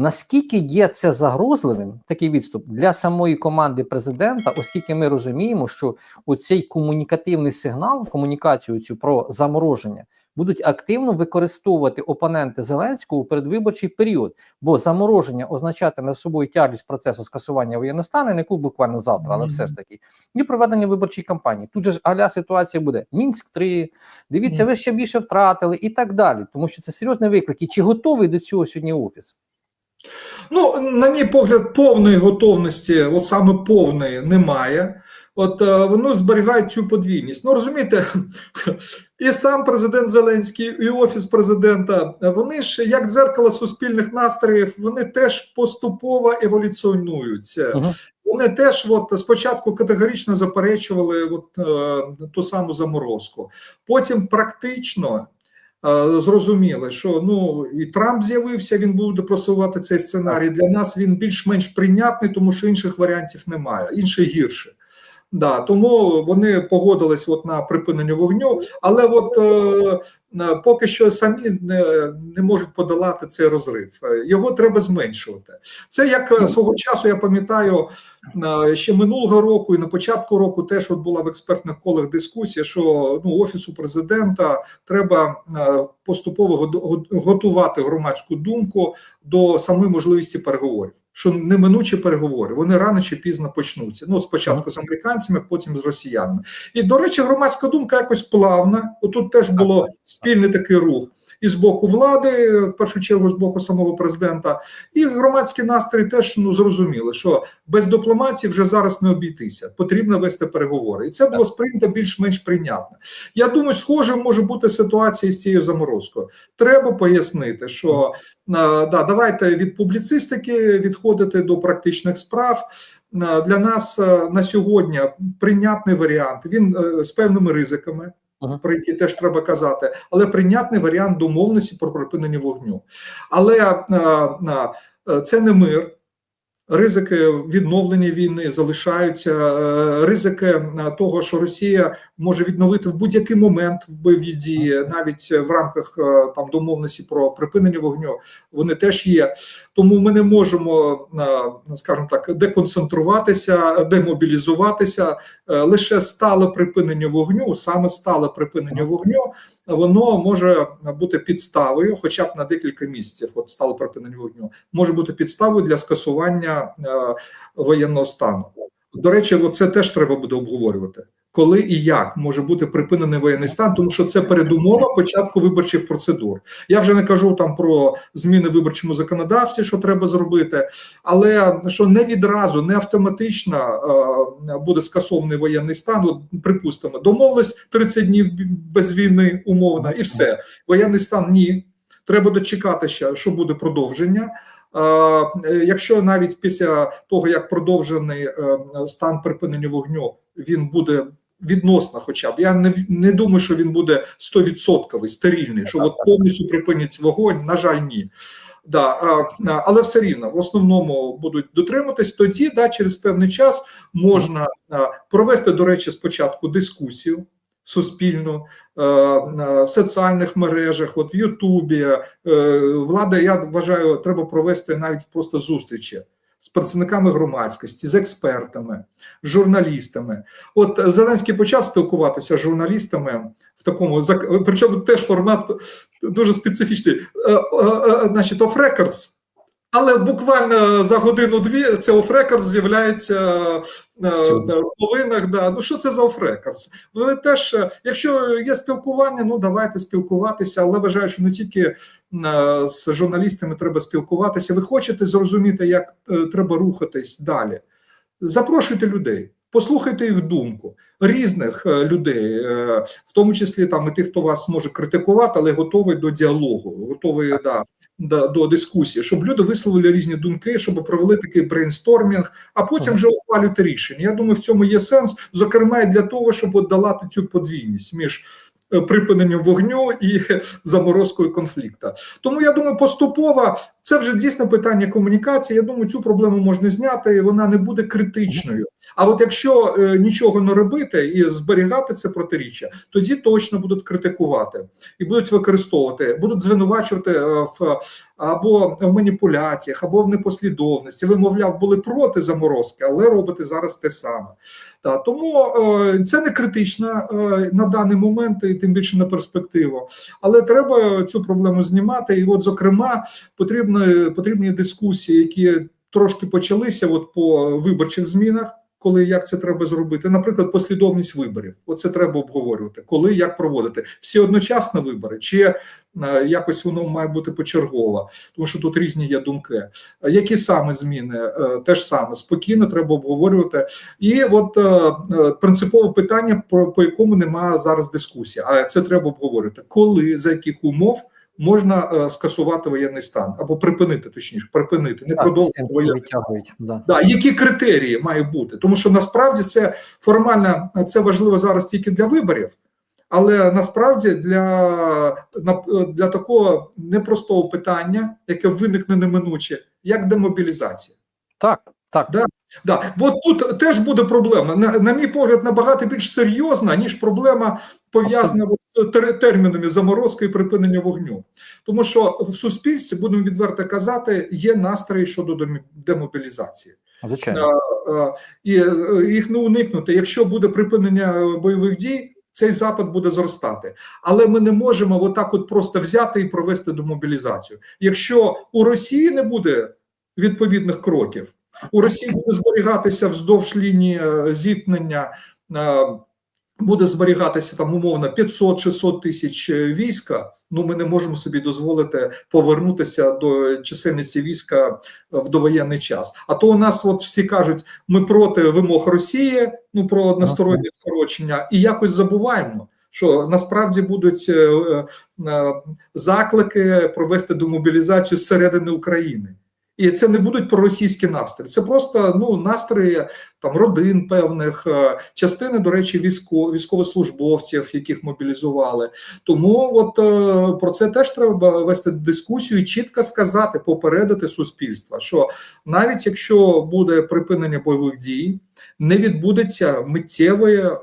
Наскільки є це загрозливим, такий відступ для самої команди президента, оскільки ми розуміємо, що оцей комунікативний сигнал, комунікацію цю про замороження будуть активно використовувати опоненти Зеленського у передвиборчий період, бо замороження означатиме собою тяглість процесу скасування воєнного стану, не буквально завтра, але все ж таки, і проведення виборчої кампанії. Тут же ж аля ситуація буде Мінськ 3 дивіться, ви ще більше втратили і так далі, тому що це серйозні виклики. Чи готовий до цього сьогодні офіс? Ну, на мій погляд, повної готовності, от саме повної, немає. От е, воно зберігає цю подвійність. Ну розумієте, і сам президент Зеленський, і офіс президента, вони ж як дзеркало суспільних настроїв, вони теж поступово еволюціонуються. Угу. Вони теж от спочатку категорично заперечували от, е, ту саму заморозку. Потім практично зрозуміли, що ну і Трамп з'явився, він буде просувати цей сценарій. Для нас він більш-менш прийнятний, тому що інших варіантів немає, інших гірше. Да, тому вони погодились от на припинення вогню, але от е, поки що самі не, не можуть подолати цей розрив. Е, Його треба зменшувати. Це як е, свого часу, я пам'ятаю, е, ще минулого року і на початку року теж от була в експертних колах дискусія, що ну офісу президента треба е, поступово го- го- готувати громадську думку до самої можливості переговорів. Що неминучі переговори вони рано чи пізно почнуться. Ну спочатку з американцями, потім з росіянами. І до речі, громадська думка якось плавна. Отут теж було спільний такий рух. І з боку влади, в першу чергу, з боку самого президента, і громадські настрої теж ну зрозуміли, що без дипломатії вже зараз не обійтися. Потрібно вести переговори, і це було сприйнято більш-менш прийнятно. Я думаю, схоже може бути ситуація з цією заморозкою. Треба пояснити, що да, давайте від публіцистики відходити до практичних справ. Для нас на сьогодні прийнятний варіант. Він е, з певними ризиками. Про які теж треба казати, але прийнятний варіант домовленості про припинення вогню. Але е, е, це не мир, ризики відновлення війни залишаються, е, ризики того, що Росія може відновити в будь-який момент бойові дії, навіть в рамках там домовленості про припинення вогню, вони теж є. Тому ми не можемо, скажімо так, деконцентруватися, демобілізуватися. Е, Лише стале припинення вогню, саме стале припинення вогню, воно може бути підставою, хоча б на декілька місяців. От стало припинення вогню може бути підставою для скасування е, воєнного стану. До речі, це теж треба буде обговорювати. Коли і як може бути припинений воєнний стан, тому що це передумова початку виборчих процедур. Я вже не кажу там про зміни в виборчому законодавстві, що треба зробити, але що не відразу, не автоматично е, буде скасований воєнний стан. От, припустимо, домовились 30 днів без війни, умовно, і все. Воєнний стан ні. Треба дочекатися, що буде продовження. Е, Якщо навіть після того, як продовжений е, стан припинення вогню, він буде відносно, хоча б я не не думаю, що він буде 100% стерильний, що от повністю припиниться вогонь. На жаль, ні. Да, але все рівно в основному будуть дотримуватись. Тоді да, через певний час можна провести, до речі, спочатку дискусію суспільну е, в соціальних мережах, от в Ютубі. Е, влада, я вважаю, треба провести навіть просто зустрічі з представниками громадськості, з експертами, з журналістами. От Зеленський почав спілкуватися з журналістами в такому причому теж формат дуже специфічний. Е, е, е, значить, records, але буквально за годину-дві це офрекорд з'являється в новинах. Да. Ну що це за офрекордс? Ви теж, якщо є спілкування, ну давайте спілкуватися, але вважаю, що не тільки з журналістами треба спілкуватися. Ви хочете зрозуміти, як треба рухатись далі? Запрошуйте людей. Послухайте їх думку різних людей, в тому числі там і тих, хто вас може критикувати, але готовий до діалогу, готовий да, до, до дискусії, щоб люди висловили різні думки, щоб провели такий брейнстормінг, а потім вже ухвалювати рішення. Я думаю, в цьому є сенс, зокрема, і для того, щоб долати цю подвійність між припиненням вогню і заморозкою конфлікту. Тому я думаю, поступово це вже дійсно питання комунікації. Я думаю, цю проблему можна зняти, і вона не буде критичною. А от якщо е, нічого не робити і зберігати це протиріччя, тоді точно будуть критикувати і будуть використовувати, будуть звинувачувати е, в або в маніпуляціях, або в непослідовності. Ви, мовляв, були проти заморозки, але робите зараз те саме. Та тому е, це не критично е, на даний момент, і тим більше на перспективу. Але треба цю проблему знімати. І, от, зокрема, потрібні, потрібні дискусії, які трошки почалися от по виборчих змінах. Коли як це треба зробити, наприклад, послідовність виборів, оце треба обговорювати, коли як проводити. Всі одночасно вибори, чи е, якось воно має бути почергово, тому що тут різні є думки. Які саме зміни? Е, теж саме. Спокійно треба обговорювати. І от е, принципове питання, по якому немає зараз дискусії, а це треба обговорювати, коли за яких умов можна е, скасувати воєнний стан або припинити, точніше, припинити, не продовжувати воєнний. Да. Да, які критерії мають бути? Тому що насправді це формально це важливо зараз тільки для виборів, але насправді для, для такого непростого питання, яке виникне неминуче, як демобілізація. Так, так. Да. Да, от тут теж буде проблема. На, на мій погляд, набагато більш серйозна, ніж проблема пов'язана термінами заморозки і припинення вогню. Тому що в суспільстві, будемо відверто казати, є настрої щодо демобілізації. Звичайно. Е, е, і е, їх не уникнути. Якщо буде припинення бойових дій, цей запит буде зростати. Але ми не можемо отак от просто взяти і провести демобілізацію. Якщо у Росії не буде відповідних кроків, у Росії буде зберігатися вздовж лінії зіткнення. Е, Буде зберігатися там умовно 500-600 тисяч е, війська. Ну ми не можемо собі дозволити повернутися до чисельності війська в довоєнний час. А то у нас, от всі кажуть, ми проти вимог Росії, ну про одностороннє скорочення, і якось забуваємо. Що насправді будуть е, е, е, заклики провести демобілізацію зсередини України, і це не будуть проросійські настрої. Це просто ну настрої там родин певних е, частини, до речі, військо, військовослужбовців, яких мобілізували. Тому от е, про це теж треба вести дискусію і чітко сказати, попередити суспільство, що навіть якщо буде припинення бойових дій, не відбудеться миттєвої е,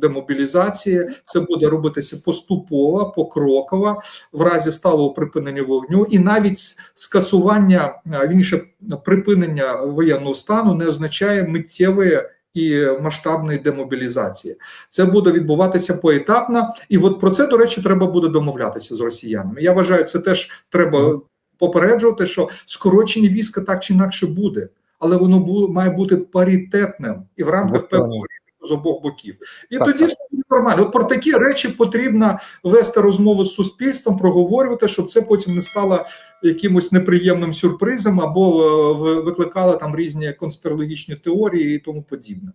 демобілізації. Це буде робитися поступово, покроково, в разі сталого припинення вогню, і навіть скасування е, припинення воєнного стану не означає миттєвої і масштабної демобілізації. Це буде відбуватися поетапно, і от про це, до речі, треба буде домовлятися з росіянами. Я вважаю, це теж треба попереджувати, що скорочення війська так чи інакше буде, але воно бу- має бути паритетним і в рамках Виконано. певного з обох боків. І Так, тоді так. все буде нормально. От про такі речі потрібно вести розмову з суспільством, проговорювати, щоб це потім не стало якимось неприємним сюрпризом або е, ви- викликало там різні конспірологічні теорії і тому подібне.